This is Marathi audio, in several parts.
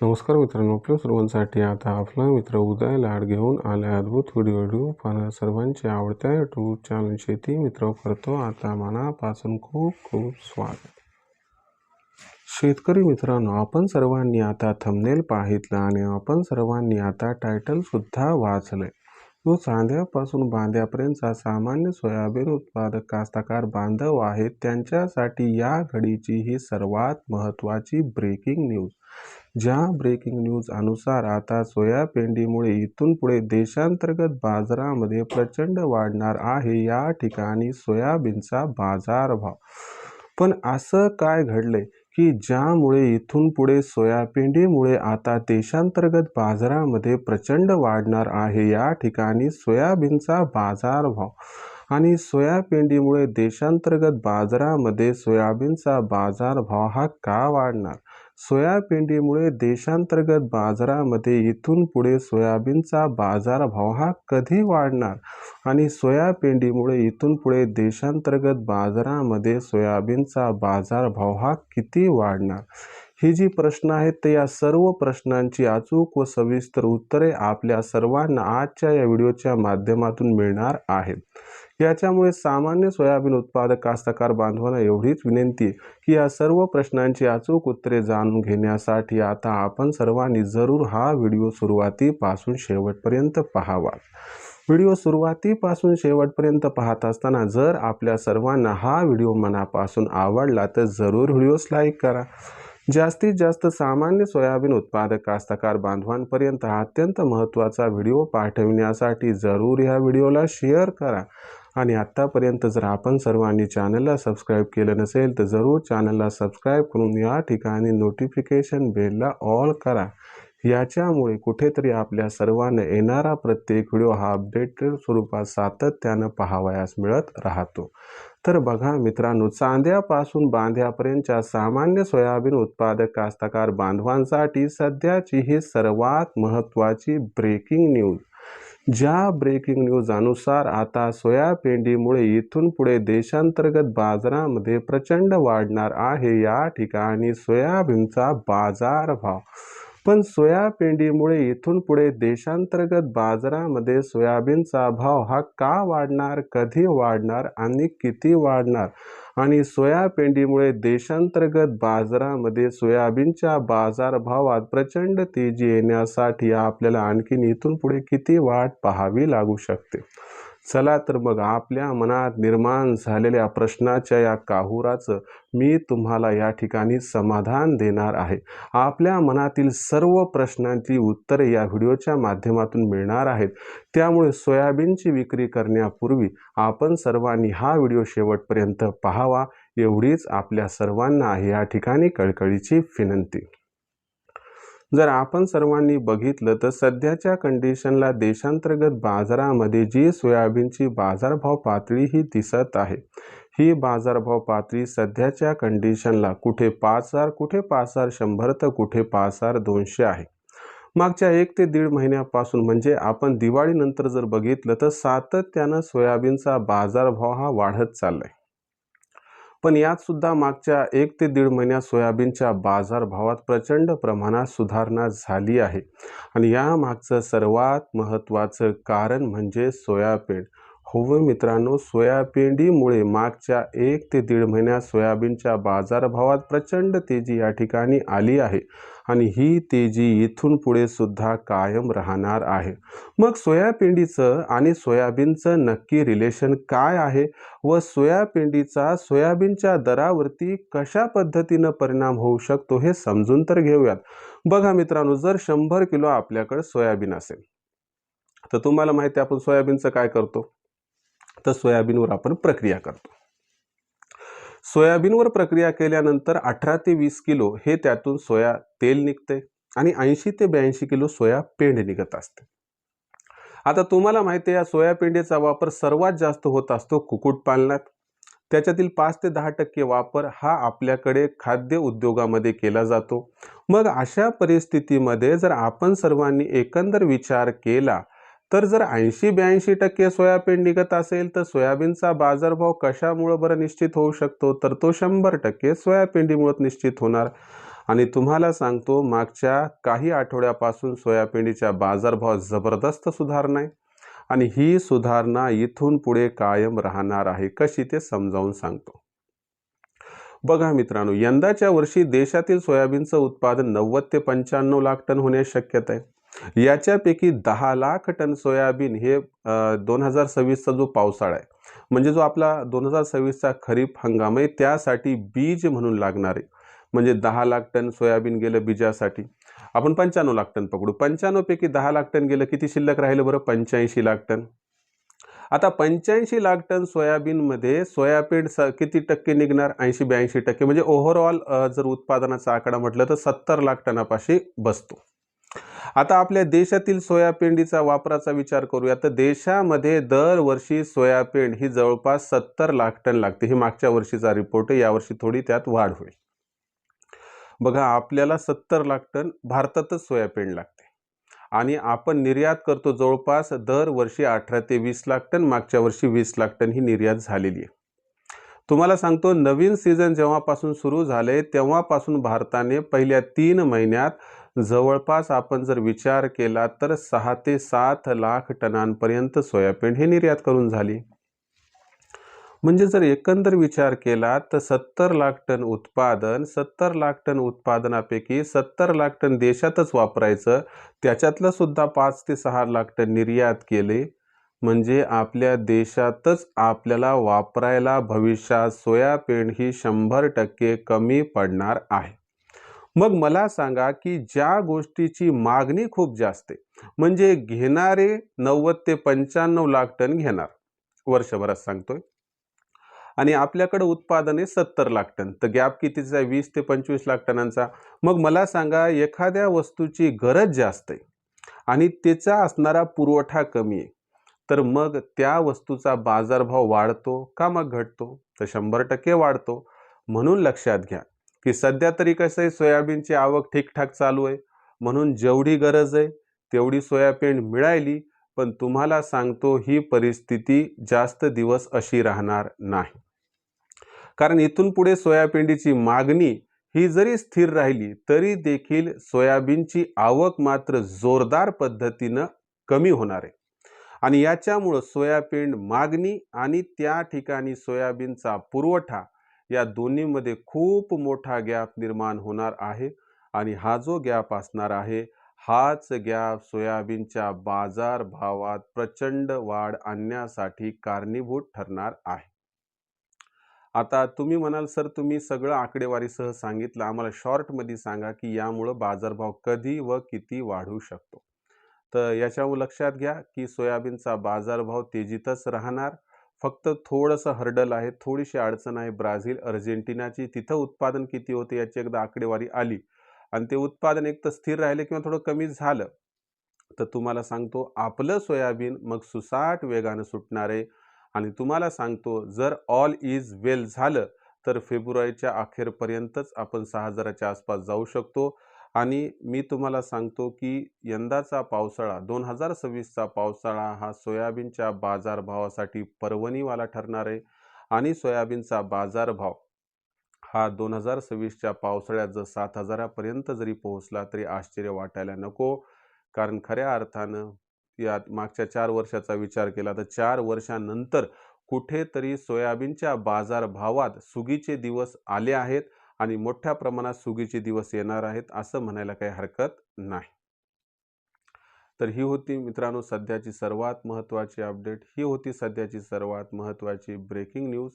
नमस्कार मित्रांनो आपल्या सर्वांसाठी आता आपला मित्र उदय लाड घेऊन आला अद्भुत व्हिडिओ व्हिडिओ सर्वांच्या आवडत्या यूट्यूब चॅनल शेती मित्र करतो. आता मनापासून खूप खूप स्वागत. शेतकरी मित्रांनो आपण सर्वांनी आता थंबनेल पाहितलं आणि आपण सर्वांनी आता टायटलसुद्धा वाचलं वाचलंय. जो चांद्यापासून बांध्यापर्यंतचा सामान्य सोयाबीन उत्पादक कास्तकार बांधव आहेत त्यांच्यासाठी या घडीची ही सर्वात महत्त्वाची ब्रेकिंग न्यूज ज्या ब्रेकिंग न्यूज अनुसार आता सोया पेंडीमुळे इथून पुढे देशांतर्गत बाजारामध्ये प्रचंड वाढणार आहे या ठिकाणी सोयाबीनचा बाजारभाव. पण असं काय घडलंय की ज्यामुळे इथून पुढे सोयाबीनमुळे आता देशांतर्गत बाजारामध्ये प्रचंड वाढणार आहे या ठिकाणी सोयाबीनचा बाजारभाव. आणि सोयाबीनमुळे देशांतर्गत बाजारामध्ये सोयाबीनचा बाजारभाव हा का वाढणार? सोयाबीनमुळे देशांतर्गत बाजारामध्ये इथून पुढे सोयाबीनचा बाजारभाव हा कधी वाढणार? आणि सोयाबीनमुळे इथून पुढे देशांतर्गत बाजारामध्ये सोयाबीनचा बाजारभाव हा किती वाढणार? ही जी प्रश्न आहेत ते या सर्व प्रश्नांची अचूक व सविस्तर उत्तरे आपल्या सर्वांना आजच्या या व्हिडिओच्या माध्यमातून मिळणार आहेत. याच्यामुळे सामान्य सोयाबीन उत्पादक कास्तकार बांधवांना एवढीच विनंती की या सर्व प्रश्नांची अचूक उत्तरे जाणून घेण्यासाठी आता आपण सर्वांनी जरूर हा व्हिडिओ सुरुवातीपासून शेवटपर्यंत पाहावा. व्हिडिओ सुरुवातीपासून शेवटपर्यंत पाहत असताना जर आपल्या सर्वांना हा व्हिडिओ मनापासून आवडला तर जरूर व्हिडिओस लाईक करा. जास्तीत जास्त सामान्य सोयाबीन उत्पादक कास्तकार बांधवांपर्यंत अत्यंत महत्त्वाचा व्हिडिओ पाठविण्यासाठी जरूर ह्या व्हिडिओला शेअर करा. आणि आत्तापर्यंत जर आपण सर्वांनी चॅनलला सबस्क्राईब केलं नसेल तर जरूर चॅनलला सबस्क्राईब करून या ठिकाणी नोटिफिकेशन बेलला ऑल करा. याच्यामुळे कुठेतरी आपल्या सर्वांना येणारा प्रत्येक व्हिडिओ हा अपडेटेड स्वरूपात सातत्यानं पाहावयास मिळत राहतो. तर बघा मित्रांनो चांद्यापासून बांध्यापर्यंतच्या सामान्य सोयाबीन उत्पादक कास्तकार बांधवांसाठी सध्याची ही सर्वात महत्त्वाची ब्रेकिंग न्यूज. ज्या ब्रेकिंग न्यूज अनुसार आता सोयापेंडीमुळे इथून पुढे देशांतर्गत बाजारामध्ये प्रचंड वाढणार आहे. या ठिकाणी सोयाबीनचा बाजारभाव पण सोयाबीनमुळे इथून पुढे देशांतर्गत बाजारामध्ये सोयाबीनचा भाव हा का वाढणार कधी वाढणार आणि किती वाढणार? आणि सोयाबीनमुळे देशांतर्गत बाजारामध्ये सोयाबीनच्या बाजारभावात प्रचंड तेजी येण्यासाठी आपल्याला आणखीन इथून पुढे किती वाट पाहावी लागू शकते? चला तर मग आपल्या मनात निर्माण झालेल्या प्रश्नाच्या या काहुराचं मी तुम्हाला या ठिकाणी समाधान देणार आहे. आपल्या मनातील सर्व प्रश्नांची उत्तरे या व्हिडिओच्या माध्यमातून मिळणार आहेत. त्यामुळे सोयाबीनची विक्री करण्यापूर्वी आपण सर्वांनी हा व्हिडिओ शेवटपर्यंत पाहावा एवढीच आपल्या सर्वांना आहे या ठिकाणी कळकळीची विनंती. जर आपण सर्वांनी बघितलं तर सध्याच्या कंडिशनला देशांतर्गत बाजारामध्ये जी सोयाबीनची बाजारभाव पातळी ही दिसत आहे ही बाजारभाव पातळी सध्याच्या कंडिशनला कुठे पाच हजार कुठे पाच हजार शंभर तर कुठे पाच हजार दोनशे आहे. मागच्या एक ते दीड महिन्यापासून म्हणजे आपण दिवाळीनंतर जर बघितलं तर सातत्यानं सोयाबीनचा बाजारभाव हा वाढत चाललाय. पण यात सुद्धा मागच्या एक ते दीड महिन्यात सोयाबीनच्या बाजारभावात प्रचंड प्रमाणात सुधारणा झाली आहे. आणि या मागचं सर्वात महत्त्वाचं कारण म्हणजे सोयाबीन. हो मित्रांनो सोयाबीनमुळे मागच्या एक ते दीड महिन्यात सोयाबीनच्या बाजारभावात प्रचंड तेजी या ठिकाणी आली आहे आणि ही तेजी इथून पुढे सुद्धा कायम राहणार आहे. मग सोयाबीनचं आणि सोयाबीनचं नक्की रिलेशन काय आहे व सोयाबीनचा सोयाबीनच्या दरावरती कशा पद्धतीनं परिणाम होऊ शकतो हे समजून तर घेऊयात. बघा मित्रांनो जर शंभर किलो आपल्याकडे सोयाबीन असेल तर तुम्हाला माहिती आहे आपण सोयाबीनचं काय करतो? तर सोयाबीनवर आपण प्रक्रिया करतो. सोयाबीनवर प्रक्रिया केल्यानंतर अठरा ते वीस किलो हे त्यातून सोया तेल निघते आणि ऐंशी ते ब्याऐंशी किलो सोया पेंड निघत असते. आता तुम्हाला माहिती आहे या सोया पेंडीचा वापर सर्वात जास्त होत असतो कुक्कुटपालनात. त्याच्यातील पाच ते दहा टक्के वापर हा आपल्याकडे खाद्य उद्योगामध्ये केला जातो. मग अशा परिस्थितीमध्ये जर आपण सर्वांनी एकंदर विचार केला तर जर ऐंशी ब्याऐंशी टक्के सोयाबीन निघत असेल तर सोयाबीनचा बाजारभाव कशामुळं बरं निश्चित होऊ शकतो? तर तो शंभर टक्के सोयाबीनमुळं निश्चित होणार. आणि तुम्हाला सांगतो मागच्या काही आठवड्यापासून सोयाबीनच्या बाजारभाव जबरदस्त सुधारणा आहे आणि ही सुधारणा इथून पुढे कायम राहणार आहे कशी ते समजावून सांगतो. बघा मित्रांनो यंदाच्या वर्षी देशातील सोयाबीनचं उत्पादन नव्वद ते पंच्याण्णव लाख टन होण्याची शक्यता आहे याच्यापैकी दहा लाख टन सोयाबीन हे दोन हजार सव्वीसचा जो पावसाळा आहे म्हणजे जो आपला दोन हजार सव्वीसचा खरीप हंगाम आहे त्यासाठी बीज म्हणून लागणारे म्हणजे दहा लाख टन सोयाबीन गेलं बीजासाठी. आपण पंच्याण्णव लाख टन पकडू. पंच्याण्णवपैकी दहा लाख टन गेलं किती शिल्लक राहिलं बरं? पंच्याऐंशी लाख टन. आता पंच्याऐंशी लाख टन सोयाबीनमध्ये सोयाबीन स किती टक्के निघणार? ऐंशी ब्याऐंशी टक्के. म्हणजे ओव्हरऑल जर उत्पादनाचा आकडा म्हटलं तर सत्तर लाख टनापाशी बसतो. आता आपल्या देशातील सोयापेंडीचा वापराचा विचार करूया. तर देशामध्ये दरवर्षी सोयापेंड ही जवळपास सत्तर लाख टन लागते. ही मागच्या वर्षीचा रिपोर्ट आहे. यावर्षी थोडी त्यात वाढ होईल. बघा आपल्याला सत्तर लाख टन भारतातच सोयापेंड लागते. आणि आपण निर्यात करतो जवळपास दरवर्षी अठरा ते वीस लाख टन. मागच्या वर्षी वीस लाख टन ही निर्यात झालेली आहे. तुम्हाला सांगतो नवीन सीझन जेव्हापासून सुरू झाले तेव्हापासून भारताने पहिल्या तीन महिन्यात जवळपास आपण जर विचार केला तर सहा ते सात लाख टनांपर्यंत सोयाबीन हे निर्यात करून झाली. म्हणजे जर एकंदर विचार केला तर सत्तर लाख टन उत्पादन सत्तर लाख टन उत्पादनापैकी सत्तर लाख टन देशातच वापरायचं त्याच्यातलं सुद्धा पाच ते सहा लाख टन निर्यात केले. म्हणजे आपल्या देशातच आपल्याला वापरायला भविष्यात सोयाबीन ही शंभर टक्के कमी पडणार आहे. मग मला सांगा की ज्या गोष्टीची मागणी खूप जास्त आहे म्हणजे घेणारे नव्वद ते पंच्याण्णव लाख टन घेणार वर्षभरात सांगतोय. आणि आपल्याकडे उत्पादन आहे सत्तर लाख टन तर गॅप कितीचा आहे? वीस ते पंचवीस लाख टनांचा. मग मला सांगा एखाद्या वस्तूची गरज जास्त आहे आणि त्याचा असणारा पुरवठा कमी आहे तर मग त्या वस्तूचा बाजारभाव वाढतो का मग घटतो? तर शंभर टक्के वाढतो. म्हणून लक्षात घ्या. की सध्या तरी कसं आहे सोयाबीनची आवक ठीकठाक चालू आहे. म्हणून जेवढी गरज आहे तेवढी सोयाबीन मिळाली पण तुम्हाला सांगतो ही परिस्थिती जास्त दिवस अशी राहणार नाही. कारण इथून पुढे सोयाबीनची मागणी ही जरी स्थिर राहिली तरी देखील सोयाबीनची आवक मात्र जोरदार पद्धतीनं कमी होणार आहे. आणि याच्यामुळं सोयाबीन मागणी आणि त्या ठिकाणी सोयाबीनचा पुरवठा या दोन्हीमध्ये खूप मोठा गॅप निर्माण होणार आहे आणि हा जो गॅप असणार आहे हाच गॅप सोयाबीनच्या बाजार भावात प्रचंड वाढ आणण्यासाठी कारणीभूत ठरणार आहे. आता तुम्ही म्हणाल सर तुम्ही सगळं आकडेवारीसह सांगितलं. आम्हाला शॉर्टमध्ये सांगा की यामुळं बाजारभाव कधी व किती वाढू शकतो. तर याच्यामुळे लक्षात घ्या की सोयाबीनचा बाजारभाव तेजीतच राहणार फक्त थोडंसं हर्डल आहे थोडीशी अडचण आहे. ब्राझील अर्जेंटिनाची तिथं उत्पादन किती होते याची एकदा आकडेवारी आली. आणि ते उत्पादन एक तर स्थिर राहिले किंवा थोडं कमी झालं. तर तुम्हाला सांगतो आपलं सोयाबीन मग सुसाट वेगानं सुटणार आहे. आणि तुम्हाला सांगतो जर ऑल इज वेल झालं तर फेब्रुवारीच्या अखेरपर्यंतच आपण सहा हजाराच्या आसपास जाऊ शकतो. आणि मी तुम्हाला सांगतो की यंदाचा पावसाळा दोन हजार सव्वीसचा पावसाळा हा सोयाबीनच्या बाजारभावासाठी पर्वणीवाला ठरणार आहे. आणि सोयाबीनचा बाजारभाव हा दोन हजार सव्वीसच्या पावसाळ्यात जर सात हजारापर्यंत जरी पोहोचला तरी आश्चर्य वाटायला नको. कारण खऱ्या अर्थानं या मागच्या चार वर्षाचा विचार केला तर चार वर्षानंतर कुठेतरी सोयाबीनच्या बाजारभावात सुगीचे दिवस आले आहेत. आणि मोठ्या प्रमाणात सुगीचे दिवस येणार आहेत असं म्हणायला काही हरकत नाही. तर ही होती मित्रांनो सध्याची सर्वात महत्त्वाची अपडेट. ही होती सध्याची सर्वात महत्त्वाची ब्रेकिंग न्यूज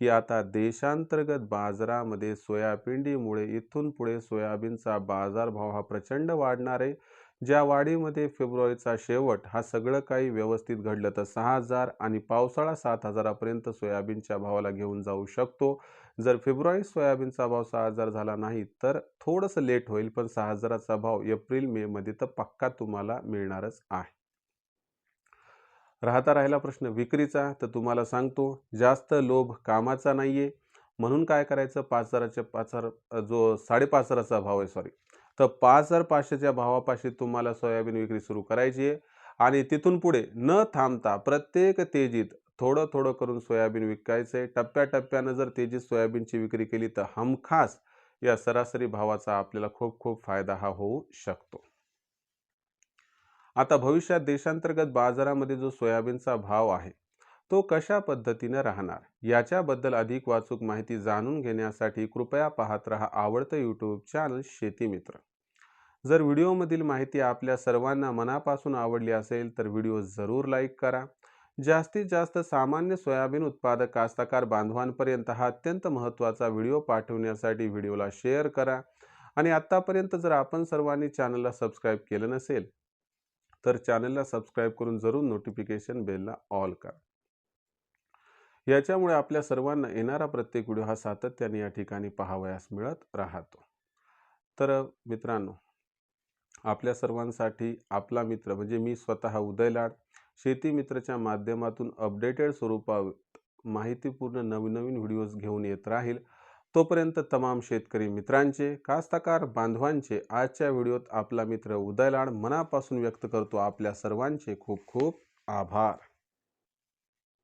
की आता देशांतर्गत बाजारामध्ये सोयापिंडीमुळे इथून पुढे सोयाबीनचा बाजारभाव हा प्रचंड वाढणार आहे. ज्या वाढीमध्ये फेब्रुवारीचा शेवट हा सगळं काही व्यवस्थित घडलं तर सहा हजार आणि पावसाळा सात हजारापर्यंत सोयाबीनच्या भावाला घेऊन जाऊ शकतो. जर फेब्रुवारी सोयाबीनचा भाव सहा हजार झाला नाही तर थोडंसं लेट होईल पण सहा हजाराचा भाव एप्रिल मेमध्ये तर पक्का तुम्हाला मिळणारच आहे. राहता राहिला प्रश्न विक्रीचा तर तुम्हाला सांगतो जास्त लोभ कामाचा नाही आहे म्हणून काय करायचं? पाच हजाराच्या पाच हजार जो साडेपाच हजाराचा भाव आहे सॉरी तर पाच हजार पाचशेच्या भावापाशी तुम्हाला सोयाबीन विक्री सुरू करायची आहे. आणि तिथून पुढे न थांबता प्रत्येक तेजीत थोडं थोडं करून सोयाबीन विकायचं आहे. टप्प्याटप्प्यानं जर तेजीत सोयाबीनची विक्री केली तर हमखास या सरासरी भावाचा आपल्याला खूप खूप फायदा हा होऊ शकतो. आता भविष्यात देशांतर्गत बाजारामध्ये जो सोयाबीनचा भाव आहे तो कशा पद्धतीने राहणार? याच्याबद्दल अधिक वाचूक माहिती जाणून घेण्यासाठी कृपया पाहत रहा आवडतं यूट्यूब चॅनल शेती मित्र. जर व्हिडिओमधील माहिती आपल्या सर्वांना मनापासून आवडली असेल तर व्हिडिओ जरूर लाईक करा. जास्तीत जास्त सामान्य सोयाबीन उत्पादक कास्तकार बांधवांपर्यंत हा अत्यंत महत्त्वाचा व्हिडिओ पाठवण्यासाठी व्हिडिओला शेअर करा. आणि आत्तापर्यंत जर आपण सर्वांनी चॅनलला सबस्क्राईब केलं नसेल तर चॅनलला सबस्क्राईब करून जरूर नोटिफिकेशन बेलला ऑल करा. याच्यामुळे आपल्या सर्वांना येणारा प्रत्येक व्हिडिओ हा सातत्याने या ठिकाणी पाहावयास मिळत राहतो. तर मित्रांनो आपल्या सर्वांसाठी आपला मित्र म्हणजे मी स्वतः उदय लाड. शेती मित्रच्या माध्यमातून अपडेटेड स्वरूपात माहितीपूर्ण नवीन नवीन व्हिडिओज घेऊन येत राहील. तोपर्यंत तमाम शेतकरी मित्रांचे कास्तकार बांधवांचे आजच्या व्हिडिओत आपला मित्र उदय लाड मनापासून व्यक्त करतो. आपल्या सर्वांचे खूप खूप आभार.